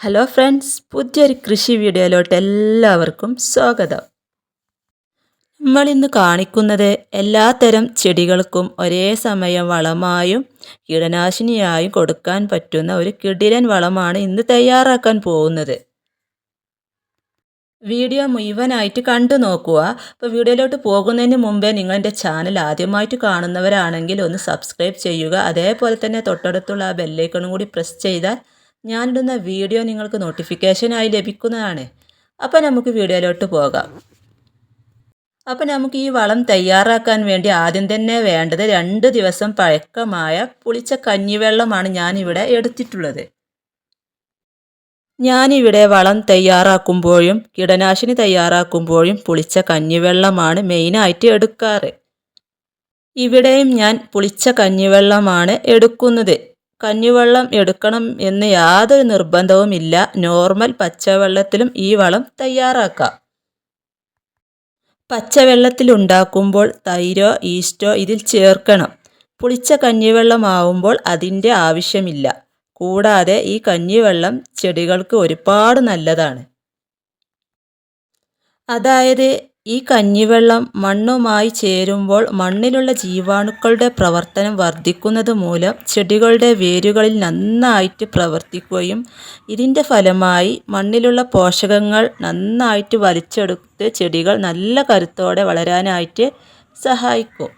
Hello friends പുതിയൊരു കൃഷി വീഡിയോയിലോട്ട് എല്ലാവർക്കും സ്വാഗതം. നമ്മളിന്ന് കാണിക്കുന്നത് എല്ലാത്തരം ചെടികൾക്കും ഒരേ സമയം വളമായും കീടനാശിനിയായും കൊടുക്കാൻ പറ്റുന്ന ഒരു കിടിലൻ വളമാണ് ഇന്ന് തയ്യാറാക്കാൻ പോകുന്നത്. വീഡിയോ മുഴുവനായിട്ട് കണ്ടു നോക്കുക. അപ്പോൾ വീഡിയോയിലോട്ട് പോകുന്നതിന് മുമ്പേ നിങ്ങൾ എന്റെ ചാനൽ ആദ്യമായിട്ട് കാണുന്നവരാണെങ്കിൽ ഒന്ന് സബ്സ്ക്രൈബ് ചെയ്യുക. അതേപോലെ തന്നെ തൊട്ടടുത്തുള്ള ആ ബെല്ലൈക്കണും കൂടി പ്രസ് ചെയ്താൽ ഞാനിടുന്ന വീഡിയോ നിങ്ങൾക്ക് നോട്ടിഫിക്കേഷനായി ലഭിക്കുന്നതാണ്. അപ്പോൾ നമുക്ക് വീഡിയോയിലോട്ട് പോകാം. അപ്പോൾ നമുക്ക് ഈ വളം തയ്യാറാക്കാൻ വേണ്ടി ആദ്യം തന്നെ വേണ്ടത് രണ്ട് ദിവസം പഴക്കമായ പുളിച്ച കഞ്ഞിവെള്ളമാണ് ഞാനിവിടെ എടുത്തിട്ടുള്ളത്. ഞാനിവിടെ വളം തയ്യാറാക്കുമ്പോഴും കീടനാശിനി തയ്യാറാക്കുമ്പോഴും പുളിച്ച കഞ്ഞിവെള്ളമാണ് മെയിനായിട്ട് എടുക്കാറ്. ഇവിടെയും ഞാൻ പുളിച്ച കഞ്ഞിവെള്ളമാണ് എടുക്കുന്നത്. കഞ്ഞിവെള്ളം എടുക്കണം എന്ന് യാതൊരു നിർബന്ധവുമില്ല നോർമൽ പച്ചവെള്ളത്തിലും ഈ വളം തയ്യാറാക്കാം. പച്ചവെള്ളത്തിലുണ്ടാക്കുമ്പോൾ തൈരോ ഈസ്റ്റോ ഇതിൽ ചേർക്കണം. പുളിച്ച കഞ്ഞിവെള്ളമാവുമ്പോൾ അതിന്റെ ആവശ്യമില്ല. കൂടാതെ ഈ കഞ്ഞിവെള്ളം ചെടികൾക്ക് ഒരുപാട് നല്ലതാണ്. അതായത് ഈ കഞ്ഞിവെള്ളം മണ്ണുമായി ചേരുമ്പോൾ മണ്ണിലുള്ള ജീവാണുക്കളുടെ പ്രവർത്തനം വർദ്ധിക്കുന്നത് മൂലം ചെടികളുടെ വേരുകളിൽ നന്നായിട്ട് പ്രവർത്തിക്കുകയും ഇതിന്റെ ഫലമായി മണ്ണിലുള്ള പോഷകങ്ങൾ നന്നായിട്ട് വലിച്ചെടുത്ത് ചെടികൾ നല്ല കരുത്തോടെ വളരാനായിട്ട് സഹായിക്കും.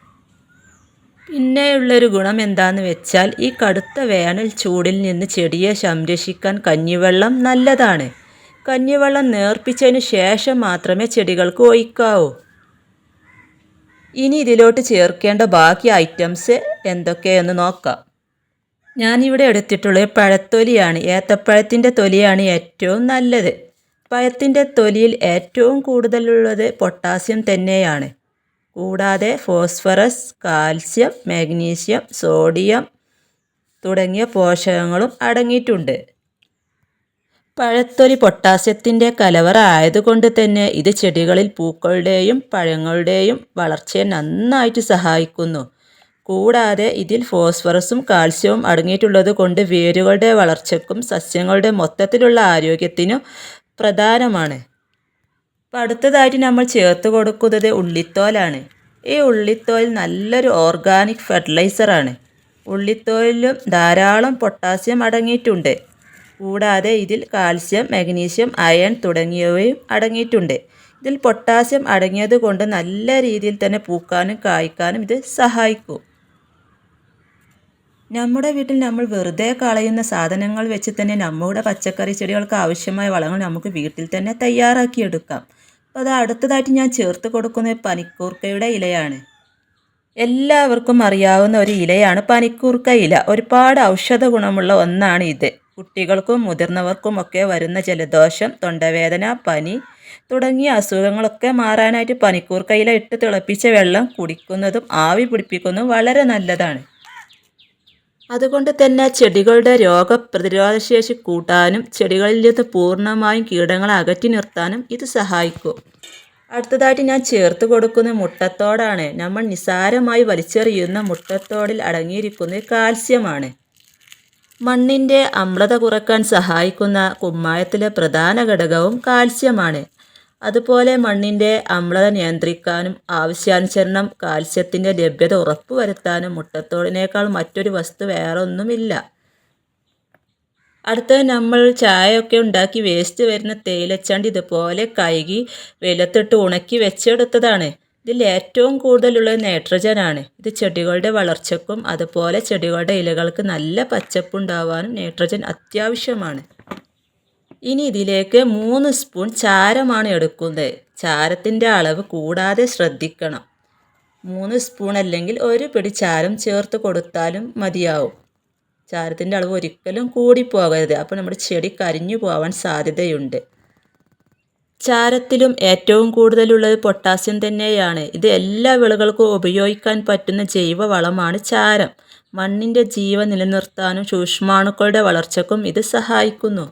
പിന്നെയുള്ളൊരു ഗുണം എന്താണെന്ന് വെച്ചാൽ ഈ കടുത്ത വേനൽ ചൂടിൽ നിന്ന് ചെടിയെ സംരക്ഷിക്കാൻ കഞ്ഞിവെള്ളം നല്ലതാണ്. കഞ്ഞിവെള്ളം നേർപ്പിച്ചതിന് ശേഷം മാത്രമേ ചെടികൾക്ക് ഒഴിക്കാവൂ. ഇനി ഇതിലോട്ട് ചേർക്കേണ്ട ബാക്കി ഐറ്റംസ് എന്തൊക്കെയെന്ന് നോക്കാം. ഞാനിവിടെ എടുത്തിട്ടുള്ളത് പഴത്തൊലിയാണ്. ഏത്തപ്പഴത്തിന്റെ തൊലിയാണ് ഏറ്റവും നല്ലത്. പഴത്തിന്റെ തൊലിയിൽ ഏറ്റവും കൂടുതലുള്ളത് പൊട്ടാസ്യം തന്നെയാണ്. കൂടാതെ ഫോസ്ഫറസ് കാൽസ്യം മാഗ്നീഷ്യം സോഡിയം തുടങ്ങിയ പോഷകങ്ങളും അടങ്ങിയിട്ടുണ്ട്. പഴത്തൊലി പൊട്ടാസ്യത്തിന്റെ കലവറ ആയതുകൊണ്ട് തന്നെ ഇത് ചെടികളിൽ പൂക്കളുടെയും പഴങ്ങളുടെയും വളർച്ചയെ നന്നായിട്ട് സഹായിക്കുന്നു. കൂടാതെ ഇതിൽ ഫോസ്ഫറസും കാൽസ്യവും അടങ്ങിയിട്ടുള്ളത് കൊണ്ട് വേരുകളുടെ വളർച്ചയ്ക്കും സസ്യങ്ങളുടെ മൊത്തത്തിലുള്ള ആരോഗ്യത്തിനും പ്രധാനമാണ്. അപ്പം അടുത്തതായിട്ട് നമ്മൾ ചേർത്ത് കൊടുക്കുന്നത് ഉള്ളിത്തോലാണ്. ഈ ഉള്ളിത്തോൽ നല്ലൊരു ഓർഗാനിക് ഫെർട്ടിലൈസറാണ്. ഉള്ളിത്തോലിലും ധാരാളം പൊട്ടാസ്യം അടങ്ങിയിട്ടുണ്ട്. കൂടാതെ ഇതിൽ കാൽസ്യം മഗ്നീഷ്യം അയൺ തുടങ്ങിയവയും അടങ്ങിയിട്ടുണ്ട്. ഇതിൽ പൊട്ടാസ്യം അടങ്ങിയത് കൊണ്ട് നല്ല രീതിയിൽ തന്നെ പൂക്കാനും കായ്ക്കാനും ഇത് സഹായിക്കും. നമ്മുടെ വീട്ടിൽ നമ്മൾ വെറുതെ കളയുന്ന സാധനങ്ങൾ വെച്ച് തന്നെ നമ്മുടെ പച്ചക്കറി ചെടികൾക്ക് ആവശ്യമായ വളങ്ങൾ നമുക്ക് വീട്ടിൽ തന്നെ തയ്യാറാക്കിയെടുക്കാം. അപ്പോൾ അത് അടുത്തതായിട്ട് ഞാൻ ചേർത്ത് കൊടുക്കുന്ന പനിക്കൂർക്കയുടെ ഇലയാണ്. എല്ലാവർക്കും അറിയാവുന്ന ഒരു ഇലയാണ് പനിക്കൂർക്ക ഇല. ഒരുപാട് ഔഷധ ഗുണമുള്ള ഒന്നാണ് ഇത് കുട്ടികൾക്കും മുതിർന്നവർക്കും ഒക്കെ വരുന്ന ജലദോഷം തൊണ്ടവേദന പനി തുടങ്ങിയ അസുഖങ്ങളൊക്കെ മാറാനായിട്ട് പനിക്കൂർക്കയില ഇട്ട് തിളപ്പിച്ച വെള്ളം കുടിക്കുന്നതും ആവി പിടിപ്പിക്കുന്നതും വളരെ നല്ലതാണ്. അതുകൊണ്ട് തന്നെ ചെടികളുടെ രോഗപ്രതിരോധശേഷി കൂട്ടാനും ചെടികളിൽ നിന്ന് പൂർണമായും കീടങ്ങളെ അകറ്റി നിർത്താനും ഇത് സഹായിക്കും. അടുത്തതായിട്ട് ഞാൻ ചേർത്ത് കൊടുക്കുന്ന മുട്ടത്തോടാണ്. നമ്മൾ നിസാരമായി വലിച്ചെറിയുന്ന മുട്ടത്തോടിൽ അടങ്ങിയിരിക്കുന്നത് കാൽസ്യമാണ്. മണ്ണിന്റെ അമ്ലത കുറയ്ക്കാൻ സഹായിക്കുന്ന കുമ്മായത്തിലെ പ്രധാന ഘടകവും കാൽസ്യമാണ്. അതുപോലെ മണ്ണിന്റെ അമ്ലത നിയന്ത്രിക്കാനും ആവശ്യാനുസരണം കാൽസ്യത്തിന്റെ ലഭ്യത ഉറപ്പുവരുത്താനും മുട്ടത്തോടിനേക്കാൾ മറ്റൊരു വസ്തു വേറെ ഒന്നുമില്ല അടുത്ത നമ്മൾ ചായയൊക്കെ ഉണ്ടാക്കി വേസ്റ്റ് വരുന്ന തേയിലച്ചണ്ടി ഇതുപോലെ കഴുകി വെയിലത്തിട്ട് ഉണക്കി വെച്ചെടുത്തതാണ്. ഇതിൽ ഏറ്റവും കൂടുതലുള്ളത് നൈട്രജനാണ്. ഇത് ചെടികളുടെ വളർച്ചയ്ക്കും അതുപോലെ ചെടികളുടെ ഇലകൾക്ക് നല്ല പച്ചപ്പുണ്ടാവാനും നൈട്രജൻ അത്യാവശ്യമാണ്. ഇനി ഇതിലേക്ക് മൂന്ന് സ്പൂൺ ചാരമാണ് എടുക്കുന്നത്. ചാരത്തിന്റെ അളവ് കൂടാതെ ശ്രദ്ധിക്കണം. മൂന്ന് സ്പൂൺ അല്ലെങ്കിൽ ഒരു പിടി ചാരം ചേർത്ത് കൊടുത്താലും മതിയാവും. ചാരത്തിന്റെ അളവ് ഒരിക്കലും കൂടിപ്പോകരുത്. അപ്പോൾ നമ്മുടെ ചെടി കരിഞ്ഞു പോകാൻ സാധ്യതയുണ്ട്. ചാരത്തിലും ഏറ്റവും കൂടുതലുള്ളത് പൊട്ടാസ്യം തന്നെയാണ്. ഇത് എല്ലാ വിളകൾക്കും ഉപയോഗിക്കാൻ പറ്റുന്ന ജൈവ വളമാണ് ചാരം. മണ്ണിന്റെ ജീവൻ നിലനിർത്താനും സൂക്ഷ്മാണുക്കളുടെ വളർച്ചക്കും ഇത് സഹായിക്കുന്നു.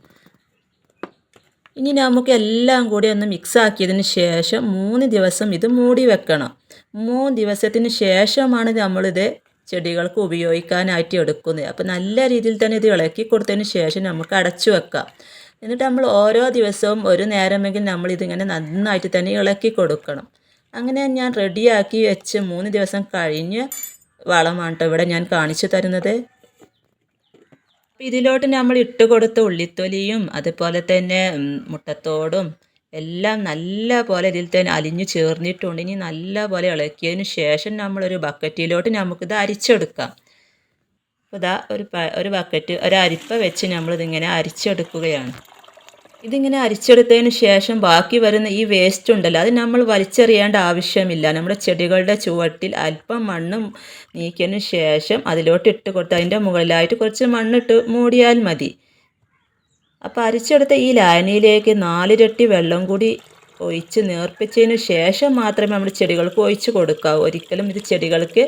ഇനി നമുക്ക് എല്ലാം കൂടി ഒന്ന് മിക്സ് ആക്കിയതിന് ശേഷം മൂന്ന് ദിവസം ഇത് മൂടി വെക്കണം. മൂന്ന് ദിവസത്തിന് ശേഷമാണ് നമ്മളിത് ചെടികൾക്ക് ഉപയോഗിക്കാനായിട്ട് എടുക്കുന്നത്. അപ്പോൾ നല്ല രീതിയിൽ തന്നെ ഇത് ഇളക്കി കൊടുത്തതിന് ശേഷം നമുക്ക് അടച്ചു വെക്കാം. എന്നിട്ട് നമ്മൾ ഓരോ ദിവസവും ഒരു നേരമെങ്കിലും നമ്മൾ ഇതിങ്ങനെ നന്നായിട്ട് തന്നെ ഇളക്കി കൊടുക്കണം. അങ്ങനെ ഞാൻ റെഡിയാക്കി വെച്ച് മൂന്ന് ദിവസം കഴിഞ്ഞ് വളമാണ് ഇവിടെ ഞാൻ കാണിച്ചു തരുന്നത്. ഇതിലോട്ട് നമ്മൾ ഇട്ട് കൊടുത്ത ഉള്ളിത്തൊലിയും അതുപോലെ തന്നെ മുട്ടത്തോടും എല്ലാം നല്ല പോലെ ഇതിൽ തന്നെ അലിഞ്ഞു ചേർന്നിട്ടുണ്ട്. ഇനി നല്ല പോലെ ഇളക്കിയതിന് ശേഷം നമ്മളൊരു ബക്കറ്റിലോട്ട് നമുക്കിത് അരിച്ചെടുക്കാം. അപ്പോൾ ഇതാ ഒരു ഒരു ബക്കറ്റ് ഒരു അരിപ്പ വെച്ച് നമ്മളിതിങ്ങനെ അരിച്ചെടുക്കുകയാണ്. ഇതിങ്ങനെ അരിച്ചെടുത്തതിന് ശേഷം ബാക്കി വരുന്ന ഈ വേസ്റ്റ് ഉണ്ടല്ലോ അത് നമ്മൾ വലിച്ചെറിയേണ്ട ആവശ്യമില്ല. നമ്മുടെ ചെടികളുടെ ചുവട്ടിൽ അല്പം മണ്ണ് നീക്കിയതിന് ശേഷം അതിലോട്ട് ഇട്ട് കൊടുത്ത് അതിന്റെ മുകളിലായിട്ട് കുറച്ച് മണ്ണിട്ട് മൂടിയാൽ മതി. അപ്പോൾ അരിച്ചെടുത്ത ഈ ലായനിയിലേക്ക് നാലിരട്ടി വെള്ളം കൂടി ഒഴിച്ച് നേർപ്പിച്ചതിന് ശേഷം മാത്രമേ നമ്മൾ ചെടികൾക്ക് ഒഴിച്ച് കൊടുക്കാവൂ. ഒരിക്കലും ഇത് ചെടികൾക്ക്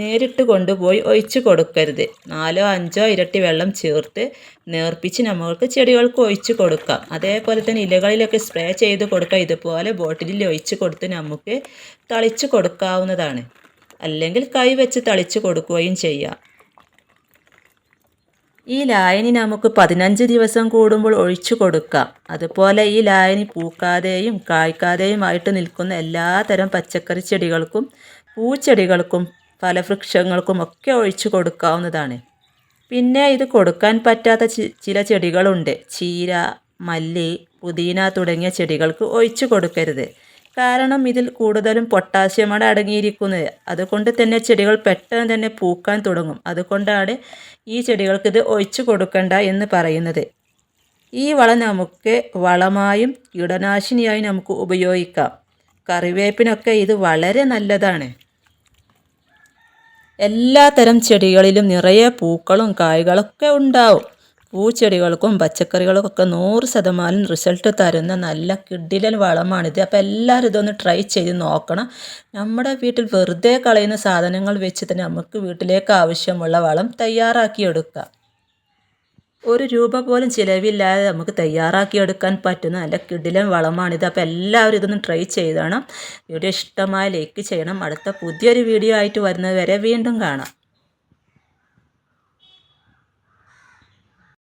നേരിട്ട് കൊണ്ടുപോയി ഒഴിച്ച് കൊടുക്കരുത്. നാലോ അഞ്ചോ ഇരട്ടി വെള്ളം ചേർത്ത് നേർപ്പിച്ച് നമ്മൾക്ക് ചെടികൾക്ക് ഒഴിച്ച് കൊടുക്കാം. അതേപോലെ തന്നെ ഇലകളിലൊക്കെ സ്പ്രേ ചെയ്ത് കൊടുക്കാം. ഇതുപോലെ ബോട്ടിലിൽ ഒഴിച്ച് കൊടുത്ത് നമുക്ക് തളിച്ച് കൊടുക്കാവുന്നതാണ്. അല്ലെങ്കിൽ കൈ വെച്ച് തളിച്ച് കൊടുക്കുകയും ചെയ്യാം. ഈ ലായനി നമുക്ക് പതിനഞ്ച് ദിവസം കൂടുമ്പോൾ ഒഴിച്ചു കൊടുക്കാം. അതുപോലെ ഈ ലായനി പൂക്കാതെയും കായ്ക്കാതെയുമായിട്ട് നിൽക്കുന്ന എല്ലാ തരം പച്ചക്കറി ചെടികൾക്കും പൂച്ചെടികൾക്കും ഫലവൃക്ഷങ്ങൾക്കും ഒക്കെ ഒഴിച്ചു കൊടുക്കാവുന്നതാണ്. പിന്നെ ഇത് കൊടുക്കാൻ പറ്റാത്ത ചില ചെടികളുണ്ട്. ചീര മല്ലി പുതിന തുടങ്ങിയ ചെടികൾക്ക് ഒഴിച്ചു കൊടുക്കരുത്. കാരണം ഇതിൽ കൂടുതലും പൊട്ടാസ്യമാണ് അടങ്ങിയിരിക്കുന്നത്. അതുകൊണ്ട് തന്നെ ചെടികൾ പെട്ടെന്ന് തന്നെ പൂക്കാൻ തുടങ്ങും. അതുകൊണ്ടാണ് ഈ ചെടികൾക്ക് ഇത് ഒഴിച്ചു കൊടുക്കണ്ട എന്ന് പറയുന്നത്. ഈ വളം നമുക്ക് വളമായും കീടനാശിനിയായും നമുക്ക് ഉപയോഗിക്കാം. കറിവേപ്പിനൊക്കെ ഇത് വളരെ നല്ലതാണ്. എല്ലാ തരം ചെടികളിലും നിറയെ പൂക്കളും കായ്കളൊക്കെ ഉണ്ടാവും. പൂച്ചെടികൾക്കും പച്ചക്കറികൾക്കൊക്കെ നൂറ് ശതമാനം റിസൾട്ട് തരുന്ന നല്ല കിഡിലൻ വളമാണിത്. അപ്പോൾ എല്ലാവരും ഇതൊന്ന് ട്രൈ ചെയ്ത് നോക്കണം. നമ്മുടെ വീട്ടിൽ വെറുതെ കളയുന്ന സാധനങ്ങൾ വെച്ച് തന്നെ നമുക്ക് വീട്ടിലേക്ക് ആവശ്യമുള്ള വളം തയ്യാറാക്കിയെടുക്കാം. ഒരു രൂപ പോലും ചിലവില്ലാതെ നമുക്ക് തയ്യാറാക്കിയെടുക്കാൻ പറ്റുന്ന നല്ല കിടിലൻ വളമാണിത്. അപ്പോൾ എല്ലാവരും ഇതൊന്ന് ട്രൈ ചെയ്തണം. വീഡിയോ ഇഷ്ടമായ ലൈക്ക് ചെയ്യണം. അടുത്ത പുതിയൊരു വീഡിയോ ആയിട്ട് വരുന്നത് വരെ വീണ്ടും കാണാം.